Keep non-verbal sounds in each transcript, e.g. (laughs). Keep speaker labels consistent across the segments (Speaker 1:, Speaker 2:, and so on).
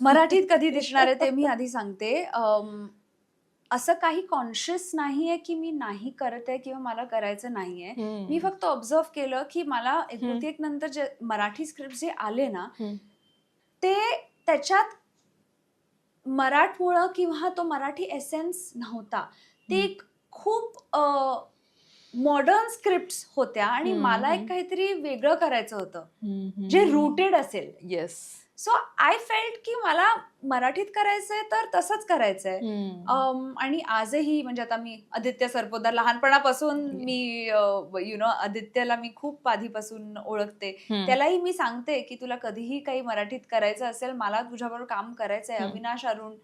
Speaker 1: मराठीत कधी दिसणार आहे ते मी आधी सांगते अम, असं काही कॉन्शियस नाहीये की मी नाही करत आहे किंवा मला करायचं नाहीये मी फक्त ऑब्झर्व केलं की मला एक नंतर जे मराठी स्क्रिप्ट जे आले ना
Speaker 2: हम्म.
Speaker 1: ते त्याच्यात मराठमोळं किंवा तो मराठी एसेन्स नव्हता ते. एक खूप मॉडर्न स्क्रिप्ट होत्या आणि मला एक
Speaker 2: हम्म.
Speaker 1: काहीतरी वेगळं करायचं होतं जे. रुटेड असेल
Speaker 2: येस
Speaker 1: सो आय फेल्ट की मला मराठीत करायचंय तर तसंच करायचंय आणि आजही म्हणजे आता मी आदित्य सरपोतदार लहानपणापासून मी यु नो आदित्यला मी खूप आधीपासून ओळखते. त्यालाही मी सांगते की तुला कधीही काही मराठीत करायचं असेल मला तुझ्याबरोबर काम करायचंय. अविनाश अरुण.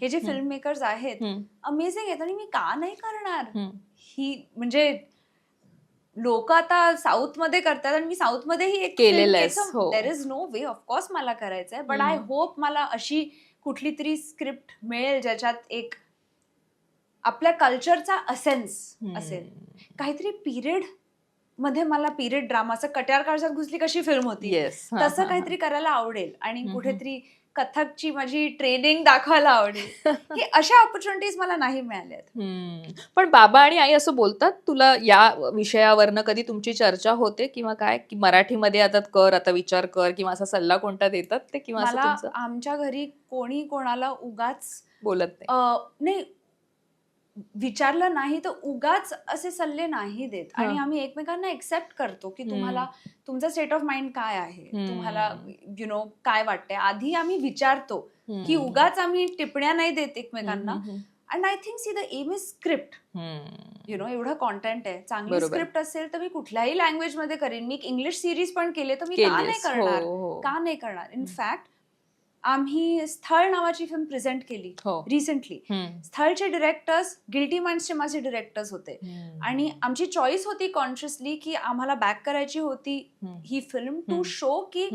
Speaker 1: हे जे. फिल्म मेकर्स आहेत. अमेझिंग आहेत आणि मी का नाही करणार. ही म्हणजे लोक आता साऊथमध्ये करतात आणि मी साऊथ मध्येही एक
Speaker 2: केलेलं आहेस, हो.
Speaker 1: There is no way of course मला करायचंय बट आय. होप मला अशी कुठली तरी स्क्रिप्ट मिळेल ज्याच्यात एक आपल्या कल्चरचा असेन्स असेल काहीतरी पिरियडमध्ये मला पिरियड ड्रामा असं कट्यार काळजात घुसली कशी फिल्म होती तसं काहीतरी करायला आवडेल आणि. कुठेतरी कथकची माझी ट्रेनिंग दाखवायला आवडेल. (laughs) की अशा ऑपॉर्च्युनिटीज मला नाही मिळाल्यात.
Speaker 2: पण बाबा आणि आई असं बोलतात तुला या विषयावरनं कधी तुमची चर्चा होते किंवा काय? की मराठीमध्ये आता कर आता विचार कर किंवा असा सल्ला कोणता देतात ते किंवा
Speaker 1: आमच्या घरी कोणी कोणाला उगाच
Speaker 2: बोलत नाही
Speaker 1: विचारलं नाही तर उगाच असे सल्ले नाही देत आणि. आम्ही एकमेकांना एक्सेप्ट करतो की तुम्हाला तुमचा स्टेट ऑफ माइंड काय आहे. तुम्हाला यु नो काय वाटतंय आधी आम्ही विचारतो की. उगाच आम्ही टिप्पण्या नाही देत एकमेकांना and I think see the M is script. You know एवढं कॉन्टेंट आहे चांगली. स्क्रिप्ट असेल तर मी कुठल्याही लँग्वेजमध्ये करेन मी इंग्लिश सिरीज पण केले तर मी का नाही
Speaker 2: केलीस. हो,
Speaker 1: करणार
Speaker 2: हो.
Speaker 1: का नाही करणार. इनफॅक्ट आम्ही स्थळ नावाची फिल्म प्रेझेंट केली
Speaker 2: हो
Speaker 1: रिसेंटली. स्थळचे डिरेक्टर्स गिल्टी माइंड्सचे माझे डिरेक्टर्स होते. आणि आमची चॉईस होती कॉन्शियसली की आम्हाला बॅक करायची होती. ही फिल्म टू. शो की.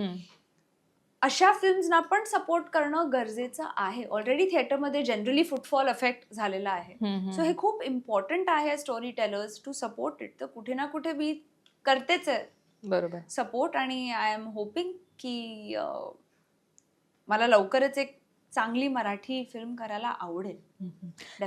Speaker 1: अशा फिल्म्सना पण सपोर्ट करणं गरजेचं आहे ऑलरेडी थिएटरमध्ये जनरली फुटफॉल इफेक्ट झालेला आहे. सो हे खूप इम्पॉर्टंट आहे story tellers to support it तर कुठे ना कुठे मी करतेच आहे
Speaker 2: बरोबर
Speaker 1: सपोर्ट आणि आय एम होपिंग की मला लवकरच एक चांगली मराठी फिल्म करायला आवडेल.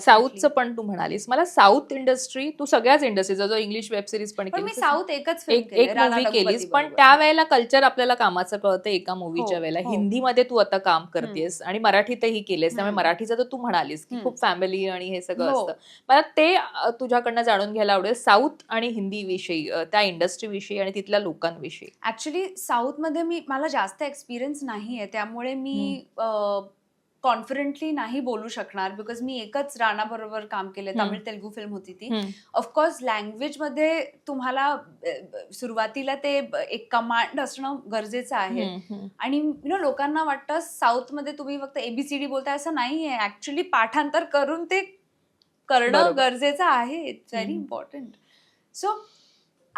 Speaker 2: साऊथचं पण तू म्हणालीस मला साऊथ इंडस्ट्री तू सगळ्याच इंडस्ट्रीचा जो इंग्लिश वेब सिरीज पण
Speaker 1: मी साऊथ एकच
Speaker 2: एक मूवी केलीस पण. त्यावेळेला कल्चर आपल्याला कामाचं कळतं एका मूवीच्या
Speaker 1: हो,
Speaker 2: वेळेला
Speaker 1: हो.
Speaker 2: हिंदीमध्ये तू आता काम करतेस आणि मराठीतही केलेस त्यामुळे. मराठीचं तर तू म्हणालीस की. खूप फॅमिली आणि हे सगळं
Speaker 1: हो.
Speaker 2: असतं मला ते तुझ्याकडनं जाणून घ्यायला आवडेल साऊथ आणि हिंदी विषयी त्या इंडस्ट्री विषयी आणि तिथल्या लोकांविषयी
Speaker 1: ऍक्च्युली साऊथमध्ये मी मला जास्त एक्सपिरियन्स नाहीये त्यामुळे मी कॉन्फिडेंटली नाही बोलू शकणार बिकॉज मी एकच राणा बरोबर काम केले. तमिळ तेलुगू फिल्म होती ती. ऑफकोर्स लँग्वेजमध्ये तुम्हाला सुरुवातीला ते एक कमांड असणं गरजेचं आहे. आणि यु नो लोकांना वाटतं साऊथमध्ये तुम्ही फक्त एबीसीडी बोलताय असं नाहीये. ऍक्च्युली पाठांतर करून ते करणं. गरजेचं आहे. It's very. इम्पॉर्टंट सो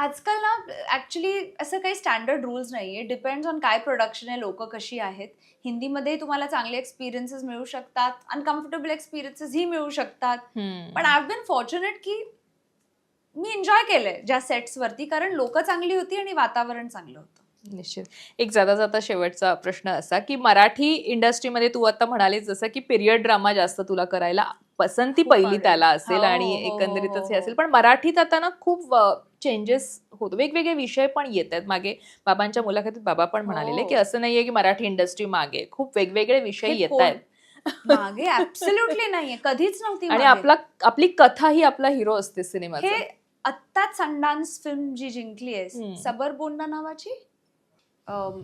Speaker 1: आजकाल ना ऍक्च्युली असं काही स्टँडर्ड रूल्स नाहीये. डिपेंड्स ऑन काय प्रोडक्शन आहे लोक कशी आहेत. हिंदीमध्ये तुम्हाला चांगले एक्सपिरियन्सेस मिळू शकतात. अनकम्फर्टेबल एक्सपिरियन्सेस ही मिळू शकतात. पण आय बीन फॉर्च्युनेट की मी एन्जॉय केलंय ज्या सेट्स वरती. कारण लोक चांगली होती आणि वातावरण चांगलं होतं.
Speaker 2: निश्चित. एक जाता जाता शेवटचा प्रश्न असा की मराठी इंडस्ट्रीमध्ये तू आता म्हणालीस जसं की पिरियड ड्रामा जास्त तुला करायला पसंती पहिली. त्याला असेल
Speaker 1: हो,
Speaker 2: आणि
Speaker 1: हो, हो,
Speaker 2: एकंदरीतच हो. असेल. पण मराठीत आता ना खूप चेंजेस होत. वेगवेगळे विषय पण येत आहेत मागे बाबांच्या मुलाखतीत बाबा पण म्हणालेले
Speaker 1: हो.
Speaker 2: की असं नाहीये की मराठी इंडस्ट्री मागे. खूप वेगवेगळे विषय येत आहेत.
Speaker 1: मागे ऍब्सोल्युटली नाहीये. कधीच नव्हती
Speaker 2: आणि. आपला आपली कथा ही आपला हिरो असते सिनेमाचा.
Speaker 1: हे आत्ताच संडान्स फिल्म जी जिंकली. आहे सबर बोंडा नावाची?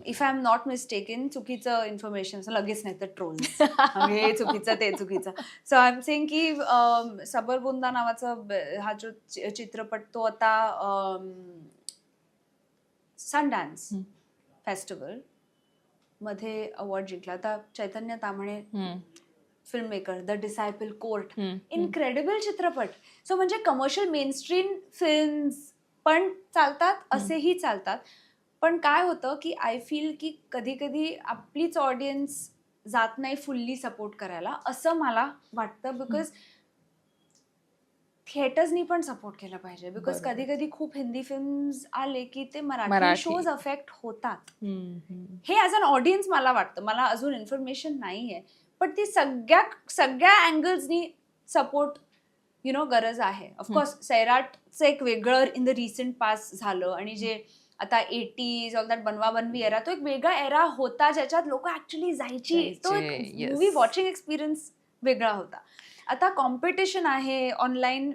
Speaker 1: If I am not mistaken चुकीचं इन्फॉर्मेशन लगेच नाही तर ट्रोल (laughs) हे चुकीचं ते चुकीचं. सो आय एम सेंग की अम, सबर बोंदा नावाचा हा जो चित्रपट तो आता सनडान्स
Speaker 2: हम्म.
Speaker 1: फेस्टिवलमध्ये अवॉर्ड जिंकला. आता Chaitanya Tamhane filmmaker the Disciple Court. Incredible चित्रपट. सो म्हणजे कमर्शियल मेनस्ट्रीम फिल्म्स पण चालतात असेही चालतात. पण काय होतं की आय फील की कधी कधी आपलीच ऑडियन्स जात नाही फुल्ली सपोर्ट करायला असं मला वाटतं बिकॉज थिएटर्सनी पण सपोर्ट केलं पाहिजे. बिकॉज. कधी कधी खूप हिंदी फिल्म्स आले की ते मराठी. शोज अफेक्ट होतात. हे ॲज अन ऑडियन्स मला वाटतं. मला अजून इन्फॉर्मेशन नाही आहे पण ती सगळ्या सगळ्या अँगल्सनी सपोर्ट यु नो गरज आहे. ऑफकोर्स सैराटचं एक वेगळं इन द रिसेंट पास झालं आणि जे आता एटीज ऑल दॅट बनवा बनवी एरा तो एक वेगळा एरा होता ज्याच्यात लोक ऍक्च्युली जायची तो एक. मूवी वॉचिंग एक्सपिरियन्स वेगळा होता आता कॉम्पिटिशन आहे ऑनलाईन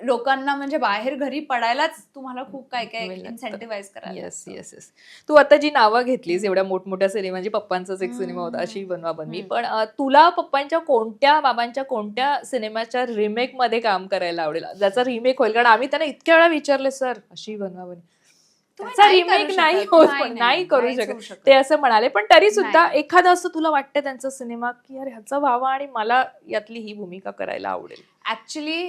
Speaker 1: लोकांना म्हणजे बाहेर घरी पडायलाच तुम्हाला खूप काय काय. इन्सेंटिव्हाइज करायला
Speaker 2: येस. येस येस तू आता जी नावं घेतलीस एवढ्या मोठमोठ्या सिनेमांची पप्पांचाच एक सिनेमा होता. अशी बनवा बनवी. पण तुला पप्पांच्या कोणत्या बाबांच्या कोणत्या सिनेमाच्या रिमेकमध्ये काम करायला आवडेल ज्याचा रिमेक होईल कारण आम्ही त्यांना इतक्या वेळा विचारले सर अशी बनवा बनवी त्याचा रिमेक नाही. होत
Speaker 1: नाही,
Speaker 2: पण
Speaker 1: नाही,
Speaker 2: नाही करू शकत. ते असं म्हणाले पण तरी सुद्धा. एखादं असं तुला वाटतं त्यांचा सिनेमा की अरे ह्याचा व्हावा आणि मला यातली ही भूमिका करायला आवडेल
Speaker 1: ऍक्च्युली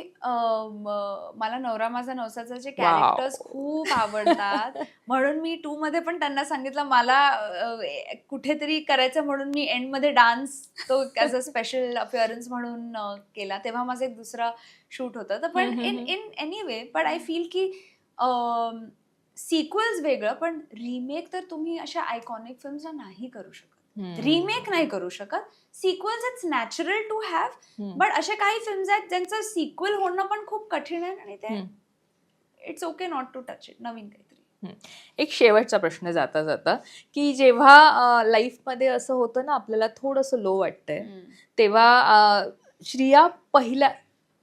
Speaker 1: मला नवरा माझा नवसाचे
Speaker 2: Wow.
Speaker 1: कॅरेक्टर्स खूप आवडतात (laughs) म्हणून मी टू मध्ये पण त्यांना सांगितलं मला कुठेतरी करायचं म्हणून मी एंडमध्ये डान्स तो ॲज अ स्पेशल अपिअरन्स म्हणून केला तेव्हा माझा एक दुसरा शूट होता तर पण in in any way but I feel की सिक्वल्स वेगळं पण रिमेक तर तुम्ही अशा आयकॉनिक फिल्मला नाही करू शकत. रिमेक नाही करू शकत. Sequels it's natural to have. But असे काही फिल्म्स आहेत ज्यांचं सिक्वल होणं पण खूप कठीण आहे आणि ते. It's okay not to touch it नवीन काहीतरी.
Speaker 2: एक शेवटचा प्रश्न जाता जाता की जेव्हा लाईफमध्ये असं होतं ना आपल्याला थोडंसं लो वाटतंय तेव्हा श्रिया पहिल्या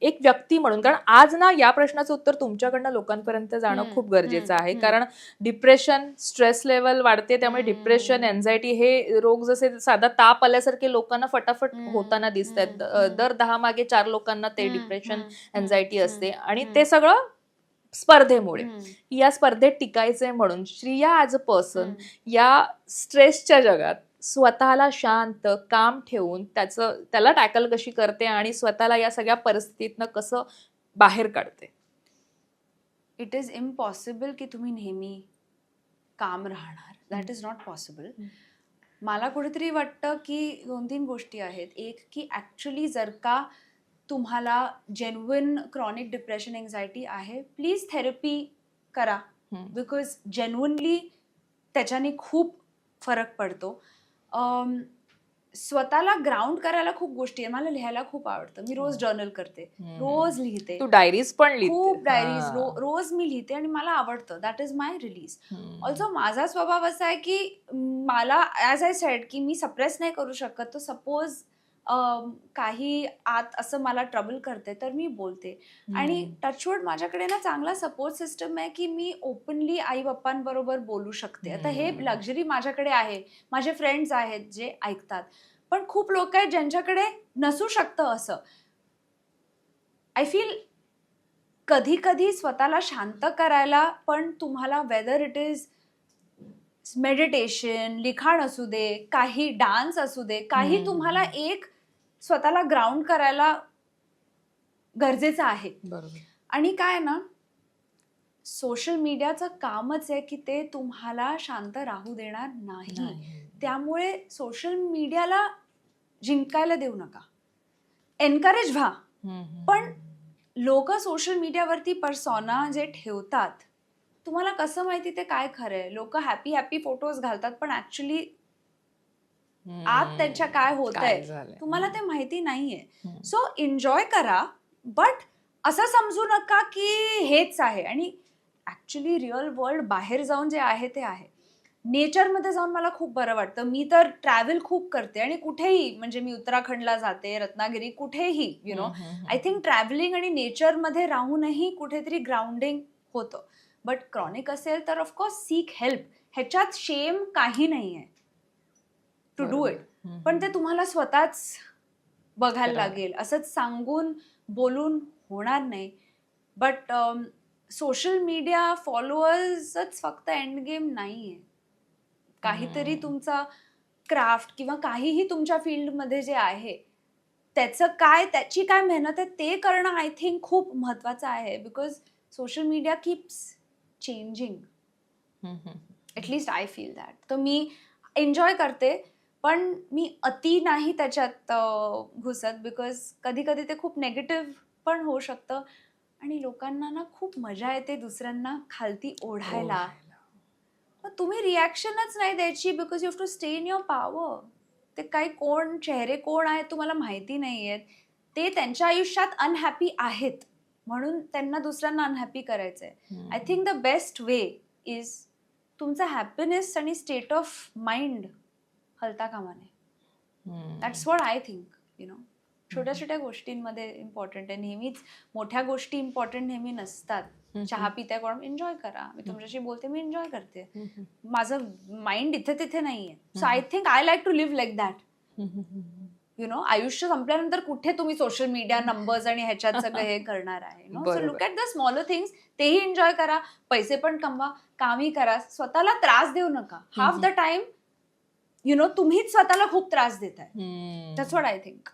Speaker 2: एक व्यक्ती म्हणून. कारण आज ना या प्रश्नाचं उत्तर तुमच्याकडनं लोकांपर्यंत जाणं खूप गरजेचं आहे. कारण डिप्रेशन स्ट्रेस लेवल वाढते त्यामुळे. डिप्रेशन एन्झायटी हे रोग जसे साधा ताप आल्यासारखे लोकांना फटाफट होताना दिसत आहेत. दर दहा मागे चार लोकांना ते डिप्रेशन एन्झायटी असते. आणि. ते सगळं स्पर्धेमुळे. या स्पर्धेत टिकायचंय म्हणून. Shriya as a person. या स्ट्रेसच्या जगात स्वतःला शांत काम ठेवून त्याचं त्याला टॅकल कशी करते आणि स्वतःला या सगळ्या परिस्थितीतनं कसं बाहेर काढते?
Speaker 1: इट इज इम्पॉसिबल की तुम्ही नेहमी काम राहणार. That is not possible. मला कुठेतरी वाटतं की दोन तीन गोष्टी आहेत. एक की ॲक्च्युली जर का तुम्हाला जेन्युइन क्रॉनिक डिप्रेशन एन्झायटी आहे प्लीज थेरपी करा. बिकॉज जेन्युनली त्याच्याने खूप फरक पडतो. स्वतःला ग्राउंड करायला खूप गोष्टी आहे मला लिहायला खूप आवडतं. मी रोज जर्नल करते. रोज लिहिते.
Speaker 2: तू डायरीज पण लिहिते.
Speaker 1: खूप डायरीज. रोज मी लिहिते आणि मला आवडतं. That is my release. Also माझा स्वभाव असा आहे की मला ॲज आय सेड की मी सप्रेस नाही करू शकत. तो सपोज काही आत असं मला ट्रबल करते तर मी बोलते आणि. टचवूड माझ्याकडे ना चांगला सपोर्ट सिस्टम आहे की मी ओपनली आई बाप्पांबरोबर बोलू शकते आता हे. लक्झरी माझ्याकडे आहे माझे फ्रेंड्स आहेत जे ऐकतात पण खूप लोक आहेत ज्यांच्याकडे नसू शकतं असं आय फील कधी कधी स्वतःला शांत करायला पण तुम्हाला वेदर इट इज मेडिटेशन लिखाण असू दे काही डान्स असू दे काही. तुम्हाला एक स्वतःला ग्राउंड करायला गरजेचं आहे
Speaker 2: बरोबर
Speaker 1: आणि काय ना सोशल मीडियाचं कामच आहे की ते तुम्हाला शांत राहू देणार नाही. त्यामुळे सोशल मीडियाला जिंकायला देऊ नका एनकरेज व्हा. पण लोक सोशल मीडियावरती पर्सॉना जे ठेवतात तुम्हाला कसं माहिती ते काय खरंय लोक हॅपी हॅपी फोटोज घालतात पण ऍक्च्युली. आत त्यांच्या काय होत आहे? तुम्हाला ते माहिती नाहीये. सो एन्जॉय करा बट असं समजू नका की हेच आहे. आणि ऍक्च्युली रिअल वर्ल्ड बाहेर जाऊन जे आहे ते आहे. नेचरमध्ये जाऊन मला खूप बरं वाटतं. मी तर ट्रॅव्हल खूप करते आणि कुठेही म्हणजे मी उत्तराखंडला जाते रत्नागिरी कुठेही you know I think travelling आणि नेचरमध्ये राहूनही कुठेतरी ग्राउंडिंग होतं. बट क्रॉनिक असेल तर ऑफकोर्स सीक हेल्प ह्याच्यात शेम काही नाही आहे टू डू इट. पण ते तुम्हाला स्वतःच बघायला. लागेल. असंच सांगून बोलून होणार नाही. बट सोशल मीडिया फॉलोअर्सच फक्त एंड गेम नाही आहे काहीतरी. तुमचा क्राफ्ट किंवा काहीही तुमच्या फील्डमध्ये जे आहे त्याचं काय त्याची काय मेहनत आहे ते करणं आय थिंक खूप महत्वाचं आहे. Because social media keeps changing. At least I feel that तर मी एन्जॉय करते. पण मी अति नाही त्याच्यात घुसत बिकॉज कधी कधी ते खूप नेगेटिव्ह पण होऊ शकतं. आणि लोकांना ना खूप मजा येते दुसऱ्यांना खालती ओढायला. मग तुम्ही रिॲक्शनच नाही द्यायची because you have to stay in your power ते काही कोण चेहरे कोण आहेत तुम्हाला माहिती नाही आहेत ते त्यांच्या आयुष्यात अनहॅपी आहेत. म्हणून त्यांना दुसऱ्यांना अनहॅपी करायचं आहे I think the best way is तुमचा हॅपीनेस आणि स्टेट ऑफ माइंड हलता कामा नये that's what I think you know छोट्या छोट्या गोष्टींमध्ये इम्पॉर्टंट आहे. नेहमीच मोठ्या गोष्टी इम्पॉर्टंट नेहमी नसतात. चहा पित्या कोण? एन्जॉय करा. मी तुमच्याशी बोलते मी एन्जॉय करते. माझं माइंड इथे तिथे नाहीये. So I think I like to live like that you know आयुष्य संपल्यानंतर कुठे तुम्ही सोशल मीडिया नंबर्स आणि ह्याच्यात सगळं हे करणार आहे no so. Look at the smaller things तेही एन्जॉय करा. पैसे पण कमवा. कामही करा. स्वतःला त्रास देऊ नका. Half the time you know तुम्हीच स्वतःला खूप त्रास देताय. That's what I think